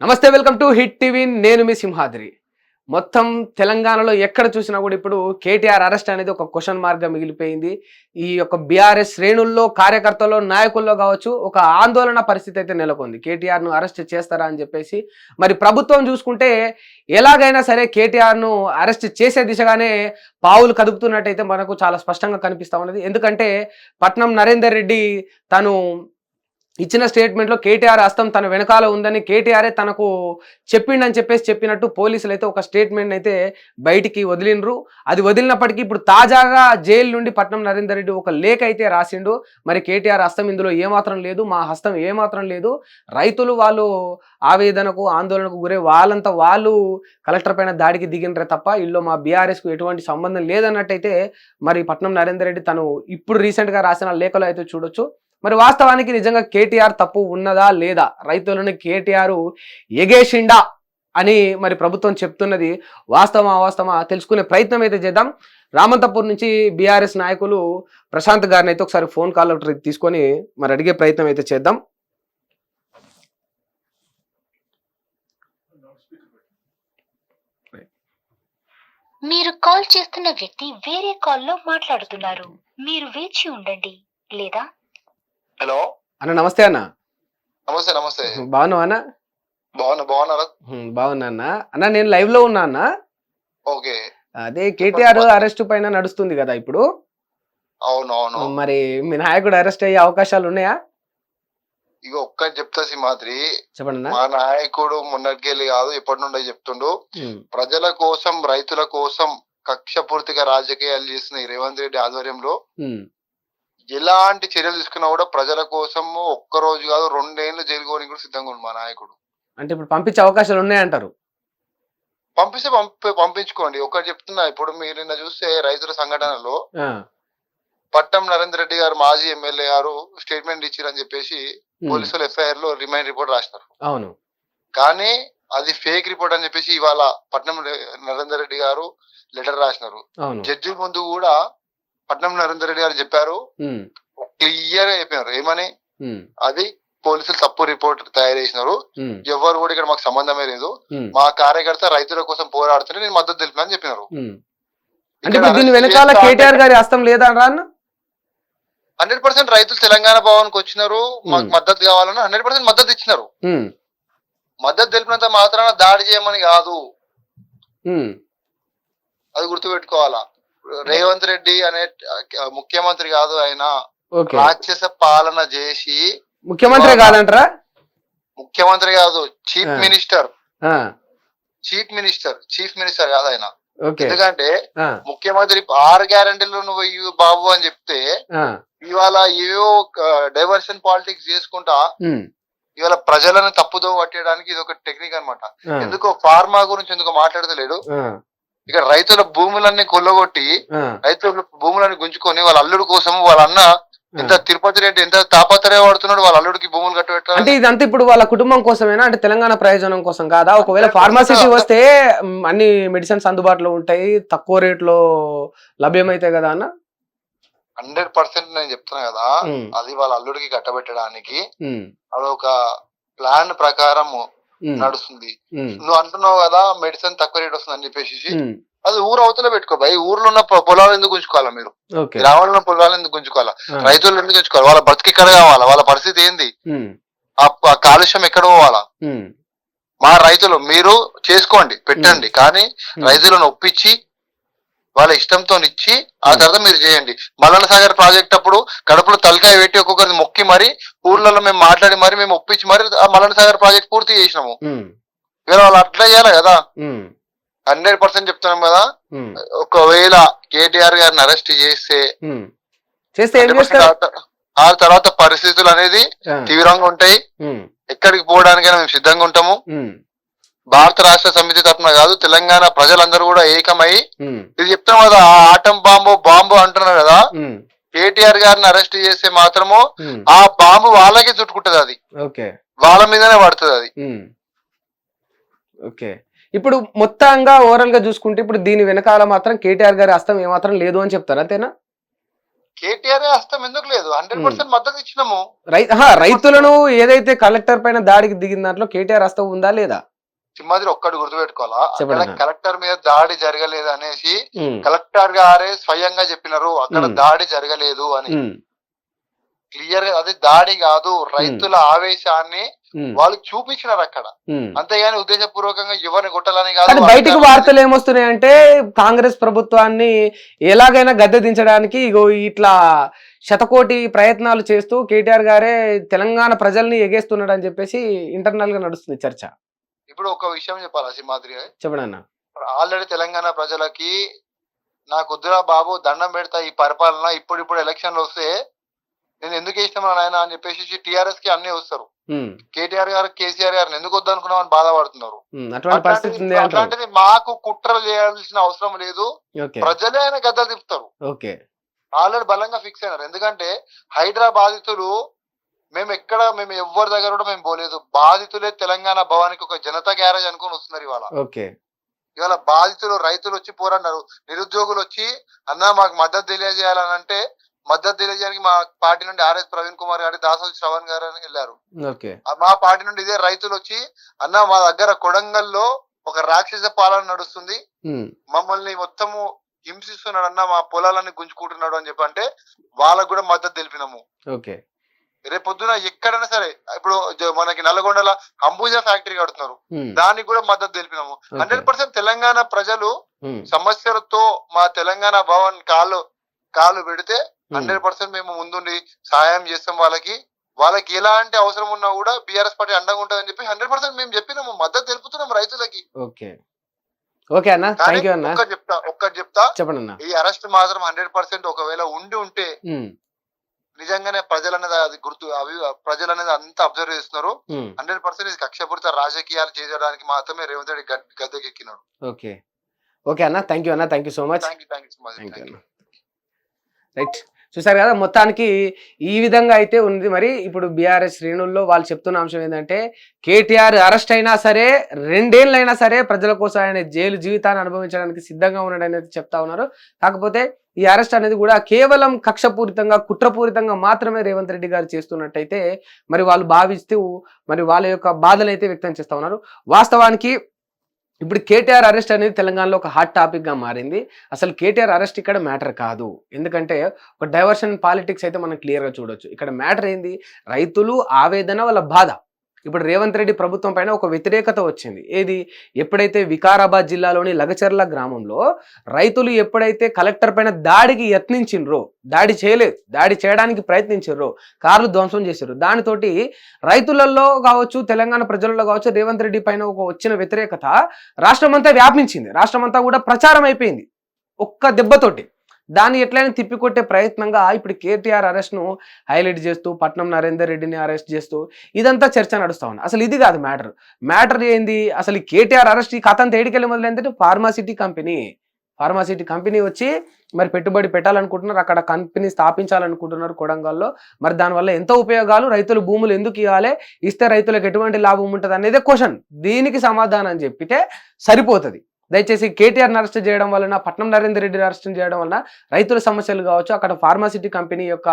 నమస్తే welcome to hit TV. నేను మీ సింహాద్రి. మొత్తం తెలంగాణలో ఎక్కడ చూసినా కూడా ఇప్పుడు కేటీఆర్ అరెస్ట్ అనేది ఒక క్వశ్చన్ మార్క్గా మిగిలిపోయింది. ఈ యొక్క బీఆర్ఎస్ శ్రేణుల్లో కార్యకర్తల్లో నాయకుల్లో కావచ్చు ఒక ఆందోళన పరిస్థితి అయితే నెలకొంది. కేటీఆర్ను అరెస్ట్ చేస్తారా అని చెప్పేసి మరి ప్రభుత్వం చూసుకుంటే ఎలాగైనా సరే కేటీఆర్ను అరెస్ట్ చేసే దిశగానే పావులు కదుపుతున్నట్టయితే మనకు చాలా స్పష్టంగా కనిపిస్తా ఉన్నది. ఎందుకంటే పట్నం నరేందర్ రెడ్డి తను ఇచ్చిన స్టేట్మెంట్లో కేటీఆర్ హస్తం తన వెనకాల ఉందని కేటీఆరే తనకు చెప్పిండని చెప్పేసి చెప్పినట్టు పోలీసులు అయితే ఒక స్టేట్మెంట్ అయితే బయటికి వదిలినరు అది వదిలినప్పటికీ ఇప్పుడు తాజాగా జైలు నుండి పట్నం నరేందర్ రెడ్డి ఒక లేఖ అయితే రాసిండు. మరి కేటీఆర్ హస్తం ఇందులో ఏమాత్రం లేదు మా హస్తం ఏమాత్రం లేదు. రైతులు వాళ్ళు ఆవేదనకు ఆందోళనకు గురే వాళ్ళంతా వాళ్ళు కలెక్టర్ పైన దాడికి దిగినరే తప్ప ఇల్లు మా బీఆర్ఎస్కు ఎటువంటి సంబంధం లేదన్నట్టయితే మరి పట్నం నరేందర్ రెడ్డి తను ఇప్పుడు రీసెంట్గా రాసిన లేఖలో అయితే చూడొచ్చు. మరి వాస్తవానికి నిజంగా కేటీఆర్ తప్పు ఉన్నదా లేదా? రైతులను కేటీఆర్ ఎగేసిండా అని మరి ప్రభుత్వం చెప్తున్నది. వాస్తవం అవాస్తవమా తెలుసుకునే ప్రయత్నం అయితే చేద్దాం. రామంతపూర్ నుంచి బీఆర్ఎస్ నాయకులు ప్రశాంత్ గారిని అయితే ఒకసారి ఫోన్ కాల్ తీసుకొని మరి అడిగే ప్రయత్నం అయితే చేద్దాం. మీరు కాల్ చేస్తున్న వ్యక్తి వేరే కాల్లో మాట్లాడుతున్నారు. మీరు వేచి ఉండండి లేదా హలో అన్న నమస్తే అన్న. నమస్తే నమస్తే. బాగున్నావా అన్న? బాగున్నా బాగున్నారా? బాగున్నా అన్న. అన్న నేను లైవ్లో ఉన్నా అన్న. ఓకే. అదే కేటీఆర్ అరెస్ట్ పైన నడుస్తుంది కదా ఇప్పుడు. అవును అవును మరి మీ నాయకుడు అరెస్ట్ అయ్యే అవకాశాలు ఉన్నాయా? ఇక ఒక్క చెప్తా సింహాద్రి. చెప్పండి మా నాయకుడు మొన్నటికెళ్ళి కాదు ఎప్పటి నుండో చెప్తుండు. ప్రజల కోసం రైతుల కోసం కక్షపూర్తిగా రాజకీయాలు చేస్తున్న ఈ రేవంత్ రెడ్డి ఆధ్వర్యంలో ఎలాంటి చర్యలు తీసుకున్నా కూడా ప్రజల కోసం ఒక్క రోజు కాదు రెండేళ్ళు జైలుకోనికి కూడా సిద్ధంగా ఉంది మా నాయకుడు. అంటే ఇప్పుడు పంపించే అవకాశాలు ఉన్నాయంటారు? పంపిస్తే పంపి పంపించుకోండి. ఒకటి చెప్తున్నా ఇప్పుడు మీరు నిన్న చూస్తే రైతుల సంఘటనలో ఆ, పట్నం నరేందర్ రెడ్డి గారు మాజీ ఎమ్మెల్యే గారు స్టేట్మెంట్ ఇచ్చిరని చెప్పేసి పోలీసులు ఎఫ్ఐఆర్లో రిమైండ్ రిపోర్ట్ రాసినారు. అవును. కానీ అది ఫేక్ రిపోర్ట్ అని చెప్పేసి ఇవాళ పట్నం నరేందర్ రెడ్డి గారు లెటర్ రాసినారు. జడ్జి ముందు కూడా పట్నం నరేందర్ రెడ్డి గారు చెప్పారు. క్లియర్గా చెప్పినారు. ఏమని? అది పోలీసులు తప్పు రిపోర్ట్ తయారు చేసినారు. ఎవరు కూడా ఇక్కడ మాకు సంబంధమే లేదు. మా కార్యకర్త రైతుల కోసం పోరాడుతుంటే నేను మద్దతు తెలిపినా అని చెప్పినారు. హ్మ్. అంటే ఇప్పుడు దీని వెనకాల కేటీఆర్ గారి హస్తం లేదా అన్న హండ్రెడ్ పర్సెంట్ రైతులు తెలంగాణ భవన్కి వచ్చినారు. మాకు. మద్దతు కావాలని హండ్రెడ్ పర్సెంట్ మద్దతు ఇచ్చినారు. మద్దతు తెలిపినంత మాత్రాన దాడి చేయమని కాదు. అది గుర్తుపెట్టుకోవాలా? రేవంత్ రెడ్డి అనే ముఖ్యమంత్రి కాదు ఆయన. రాక్షస పాలన చేసి ముఖ్యమంత్రి కాదంటారా? ముఖ్యమంత్రి కాదు chief. Minister. Chief minister chief minister కాదు ఆయన. ఎందుకంటే ముఖ్యమంత్రి ఆరు గ్యారంటీలు నువ్వు బాబు అని చెప్తే ఇవాళ ఏవో డైవర్షన్ పాలిటిక్స్ చేసుకుంటా ఇవాళ ప్రజలను తప్పుదో పట్టేయడానికి ఇది ఒక టెక్నిక్ అన్నమాట. ఆ, ఎందుకో ఫార్మా గురించి ఎందుకో మాట్లాడతలేడు. ఇక రైతుల భూములన్నీ కొల్లగొట్టి రైతుల భూములను గుంజుకొని వాళ్ళ అల్లుడు కోసం వాళ్ళ అన్న ఎంత. తిరుపతి రెడ్డి ఎంత తాపత్రయపడుతున్నాడు వాళ్ళ అల్లుడికి భూములు అంటే కట్టబెట్టాలి ఇదంతా ఇప్పుడు వాళ్ళ కుటుంబం కోసమేనా? అంటే తెలంగాణ ప్రయోజనం కోసం కాదా? ఒకవేళ ఫార్మసీకి వస్తే అన్ని మెడిసిన్స్ అందుబాటులో ఉంటాయి తక్కువ రేట్లో లభ్యమైతాయి కదా అన్న? హండ్రెడ్ పర్సెంట్ నేను చెప్తున్నా కదా అది వాళ్ళ అల్లుడికి కట్టబెట్టడానికి అదొక ప్లాన్ ప్రకారం ఉమ్, నడుస్తుంది. నువ్వు అంటున్నావు కదా మెడిసిన్ తక్కువ రేట్ వస్తుంది అని చెప్పేసి. అది ఊరు అవతల పెట్టుకో భయ్. ఊర్లో ఉన్న పొలాలు ఎందుకు ఉంచుకోవాలా మీరు? గ్రామాల్లో ఉన్న పొలాలు ఎందుకు ఉంచుకోవాలా? రైతులు ఎందుకు ఉంచుకోవాలి? వాళ్ళ బతికి ఎక్కడ కావాలా? వాళ్ళ పరిస్థితి ఏంది? ఆ కాలుష్యం ఎక్కడ పోవాలా? మా రైతులు మీరు చేసుకోండి పెట్టండి. కానీ రైతులను ఒప్పించి వాళ్ళ ఇష్టంతో ఇచ్చి ఆ Hmm. తర్వాత మీరు చేయండి. మల్లన్న సాగర్ ప్రాజెక్ట్ అప్పుడు కడుపులో తలకాయ పెట్టి ఒక్కొక్కరిని మొక్కి మరి ఊర్లలో మేము మాట్లాడి మరి మేము ఒప్పించి మరి ఆ మల్లన్న సాగర్ ప్రాజెక్ట్ పూర్తి చేసినాము. ఉమ్, ఇవాళ వాళ్ళు అట్లా చేయాలి కదా. ఉమ్, హండ్రెడ్ పర్సెంట్ చెప్తున్నాం కదా. ఒకవేళ కేటీఆర్ గారిని అరెస్ట్ చేస్తే ఉమ్. చేస్తే ఏం 100% చేస్తారు? ఆ తర్వాత పరిస్థితులు అనేది తీవ్రంగా ఉంటాయి. ఎక్కడికి పోవడానికైనా మేము సిద్ధంగా ఉంటాము. భారత రాష్ట్ర సమితి తరఫున కాదు తెలంగాణ ప్రజలందరూ కూడా ఏకమై ఇది చెప్తాం కదా ఆ ఆటం బాంబు బాంబు అంటున్నారు కదా. కేటీఆర్ గారిని అరెస్ట్ చేస్తే మాత్రము ఆ బాంబు వాళ్ళకే చుట్టుకుంటది అది. వాళ్ళ మీదనే పడుతుంది అది. ఓకే. ఇప్పుడు మొత్తంగా ఓవరాల్గా చూసుకుంటే ఇప్పుడు దీని వెనకాల మాత్రం కేటీఆర్ గారి హస్తం ఏమాత్రం లేదు అని చెప్తారు అంతేనా? కేటీఆర్ హస్తం ఎందుకు లేదు? హండ్రెడ్ పర్సెంట్ మద్దతు ఇచ్చినాము. రైతులను ఏదైతే కలెక్టర్ పైన దాడికి దిగిన దాంట్లో కేటీఆర్ హస్తం ఉందా లేదా? సింహాద్రి ఒక్కటి గుర్తుపెట్టుకోవాలా. కలెక్టర్ మీద దాడి జరగలేదు అనేసి కలెక్టర్ గారే స్వయంగా చెప్పినారు అక్కడ. దాడి జరగలేదు అని. క్లియర్గా అది దాడి కాదు రైతుల ఆవేశాన్ని వాళ్ళు చూపించినారు అక్కడ. అంతేగాని ఉద్దేశపూర్వకంగా ఎవరిని కొట్టాలని కాదు బయటికి వార్తలు ఏమొస్తున్నాయంటే కాంగ్రెస్ ప్రభుత్వాన్ని ఎలాగైనా గద్దె దించడానికి ఇగో ఇట్లా శతకోటి ప్రయత్నాలు చేస్తూ కేటీఆర్ గారే తెలంగాణ ప్రజల్ని ఎగేస్తున్నాడు అని చెప్పేసి ఇంటర్నల్గా నడుస్తుంది చర్చ. ఇప్పుడు ఒక విషయం చెప్పాలా సింహాద్రి చెప్పండి అన్న. ఆల్రెడీ తెలంగాణ ప్రజలకి నాకు వద్దురా బాబు దండం పెడతా ఈ పరిపాలన ఇప్పుడు ఇప్పుడు ఎలక్షన్లు వస్తే నేను ఎందుకు ఇష్టం ఆయన అని చెప్పేసి టిఆర్ఎస్కి అన్ని వస్తారు. కేటీఆర్ గారు కేసీఆర్ గారిని ఎందుకు బాధపడుతున్నారు. అటువంటి పరిస్థితి ఉంది అట్లాంటిది మాకు కుట్రలు చేయాల్సిన అవసరం లేదు. ప్రజలే ఆయన గద్దలు తిప్పుతారు. ఆల్రెడీ బలంగా ఫిక్స్ అయినారు. ఎందుకంటే హైడ్రా బాధితులు మేము ఎక్కడ మేము ఎవరి దగ్గర కూడా మేము పోలేదు. బాధితులే తెలంగాణ భవానికి ఒక జనతా గ్యారేజ్ అనుకుని వస్తున్నారు ఇవాళ. ఓకే. ఇవాళ బాధితులు రైతులు వచ్చి పోరన్నారు. నిరుద్యోగులు వచ్చి అన్న మాకు మద్దతు తెలియజేయాలని అంటే మద్దతు తెలియజేయడానికి మా పార్టీ నుండి ఆర్ఎస్ ప్రవీణ్ కుమార్ గారి దాసోజి శ్రవణ్ గారు అని వెళ్ళారు. మా పార్టీ నుండి ఇదే రైతులు వచ్చి అన్న మా దగ్గర కొడంగల్లో ఒక రాక్షస పాలన నడుస్తుంది. మమ్మల్ని మొత్తము హింసిస్తున్నాడు అన్న మా పొలాలన్నీ గుంజుకుంటున్నాడు అని చెప్పి అంటే వాళ్ళకు కూడా మద్దతు తెలిపినాము. ఓకే రేపు పొద్దున ఎక్కడైనా సరే ఇప్పుడు మనకి నల్గొండల అంబుజా ఫ్యాక్టరీ కడుతున్నారు. దానికి కూడా మద్దతు తెలిపినాము. హండ్రెడ్ పర్సెంట్ తెలంగాణ ప్రజలు సమస్యలతో మా తెలంగాణ భవన్ కాలు కాలు పెడితే హండ్రెడ్ పర్సెంట్ మేము ముందుండి సహాయం చేస్తాం వాళ్ళకి. వాళ్ళకి ఎలాంటి అవసరం ఉన్నా కూడా బీఆర్ఎస్ పార్టీ అండగా ఉంటుందని చెప్పి హండ్రెడ్ పర్సెంట్ మేము చెప్పినాము. మద్దతు తెలుపుతున్నాం రైతులకి. ఓకే. ఓకే అన్న. కానీ థ్యాంక్ యూ అన్న. ఒక్కటి చెప్తా ఒక్కటి చెప్తా. చెప్పండి అన్న ఈ అరెస్ట్ మాత్రం హండ్రెడ్ పర్సెంట్ ఒకవేళ ఉండి ఉంటే నిజంగానే ప్రజలు అనేది అది గుర్తు అవి ప్రజలు అనేది అంతా అబ్జర్వ్ చేస్తున్నారు. హండ్రెడ్ పర్సెంట్ ఇది కక్షపూరిత రాజకీయాలు చేయడానికి మాత్రమే రేవంత్ రెడ్డి గద్దెకెక్కినాడు. ఓకే. ఓకే అన్న థ్యాంక్ యూ అన్న thank you so much thank you so much right చూసారు కదా మొత్తానికి ఈ విధంగా అయితే ఉంది మరి ఇప్పుడు బీఆర్ఎస్ శ్రేణుల్లో వాళ్ళు చెప్తున్న అంశం ఏంటంటే కేటీఆర్ అరెస్ట్ అయినా సరే రెండేళ్ళైనా సరే ప్రజల కోసం ఆయన జైలు జీవితాన్ని అనుభవించడానికి సిద్ధంగా ఉన్నాడని అయితే చెప్తా ఉన్నారు. కాకపోతే ఈ అరెస్ట్ అనేది కూడా కేవలం కక్షపూరితంగా కుట్రపూరితంగా మాత్రమే రేవంత్ రెడ్డి గారు చేస్తున్నట్టయితే మరి వాళ్ళు భావిస్తూ మరి వాళ్ళ యొక్క బాధలు అయితే వ్యక్తం చేస్తూ ఉన్నారు. వాస్తవానికి ఇప్పుడు కేటీఆర్ అరెస్ట్ అనేది తెలంగాణలో ఒక హాట్ టాపిక్గా మారింది. అసలు కేటీఆర్ అరెస్ట్ ఇక్కడ మ్యాటర్ కాదు. ఎందుకంటే ఒక డైవర్షన్ పాలిటిక్స్ అయితే మనం క్లియర్గా చూడొచ్చు. ఇక్కడ మ్యాటర్ ఏంది? రైతులు ఆవేదన వాళ్ళ బాధ. ఇప్పుడు రేవంత్ రెడ్డి ప్రభుత్వం పైన ఒక వ్యతిరేకత వచ్చింది. ఏది? ఎప్పుడైతే వికారాబాద్ జిల్లాలోని లగచర్ల గ్రామంలో రైతులు ఎప్పుడైతే కలెక్టర్ పైన దాడికి యత్నించిండ్రో దాడి చేయలేదు దాడి చేయడానికి ప్రయత్నించారు కార్లు ధ్వంసం చేశారు దానితోటి రైతులలో కావచ్చు తెలంగాణ ప్రజలలో కావచ్చు రేవంత్ రెడ్డి పైన ఒక వచ్చిన వ్యతిరేకత రాష్ట్రమంతా వ్యాపించింది. రాష్ట్రమంతా కూడా ప్రచారం అయిపోయింది. ఒక్క దెబ్బతోటి. దాన్ని ఎట్లయినా తిప్పికొట్టే ప్రయత్నంగా ఇప్పుడు కేటీఆర్ అరెస్ట్ను హైలైట్ చేస్తూ పట్నం నరేందర్ రెడ్డిని అరెస్ట్ చేస్తూ ఇదంతా చర్చ నడుస్తా ఉంది. అసలు ఇది కాదు మ్యాటర్. మ్యాటర్ ఏంది? అసలు ఈ కేటీఆర్ అరెస్ట్ ఈ కథ అంతా ఏడికెళ్ళి మొదలైందంటే pharma city company. Pharma city company వచ్చి మరి పెట్టుబడి పెట్టాలనుకుంటున్నారు. అక్కడ కంపెనీ స్థాపించాలనుకుంటున్నారు కొడంగల్లో. మరి దానివల్ల ఎంత ఉపయోగాలు? రైతులు భూములు ఎందుకు ఇవ్వాలి? ఇస్తే రైతులకు ఎటువంటి లాభం ఉంటుంది అనేది క్వశ్చన్ దీనికి సమాధానం చెప్పితే సరిపోతుంది. దయచేసి కేటీఆర్ అరెస్ట్ చేయడం వలన పట్నం నరేందర్ రెడ్డిని అరెస్ట్ చేయడం వలన రైతుల సమస్యలు కావచ్చు అక్కడ ఫార్మాసిటీ కంపెనీ యొక్క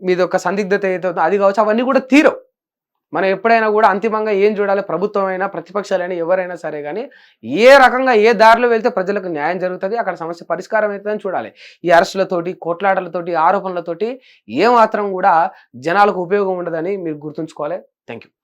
మీద ఒక సందిగ్ధత ఏదైతే అది కావచ్చు అవన్నీ కూడా తీరవు. మనం ఎప్పుడైనా కూడా అంతిమంగా ఏం చూడాలి ప్రభుత్వం అయినా ప్రతిపక్షాలైనా ఎవరైనా సరే కానీ ఏ రకంగా ఏ దారిలో వెళ్తే ప్రజలకు న్యాయం జరుగుతుంది అక్కడ సమస్య పరిష్కారం అవుతుందని చూడాలి. ఈ అరెస్టులతోటి కొట్లాటలతోటి ఆరోపణలతోటి ఏ మాత్రం కూడా జనాలకు ఉపయోగం ఉండదని మీరు గుర్తుంచుకోవాలి. Thank you